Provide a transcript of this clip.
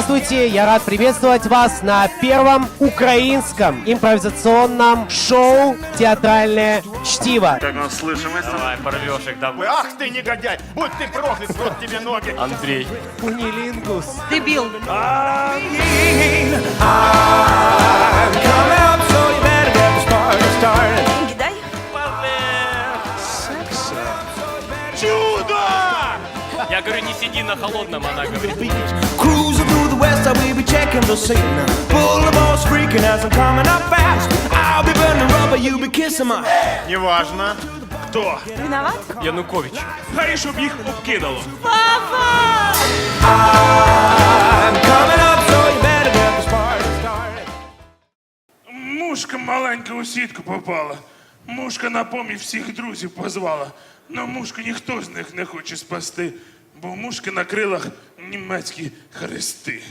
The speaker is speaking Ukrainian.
Здравствуйте, я рад приветствовать вас на первом украинском импровизационном шоу «Театральное чтиво». Как нас слышимость? Давай, порвешь их, давай. Ах ты негодяй! Будь ты проклят, вот тебе ноги! Андрей. Кунилингус. Дебіл. Гідай. Чудо! Я говорю, не сиди на холодном, она говорит. Cruising scene. Full of balls freaking as I'm coming up fast. I'll be burning rubber, you'll be kissing my Неважно. Кто? Виноват? Янукович. Хай, щоб їх обкидало. I'm coming up, so you better get this party started. Мушка маленька у сітку попала. Мушка на поміч всіх друзів позвала. Но мушку ніхто з них не хоче спасти, бо мушки на крилах німецькі хрести.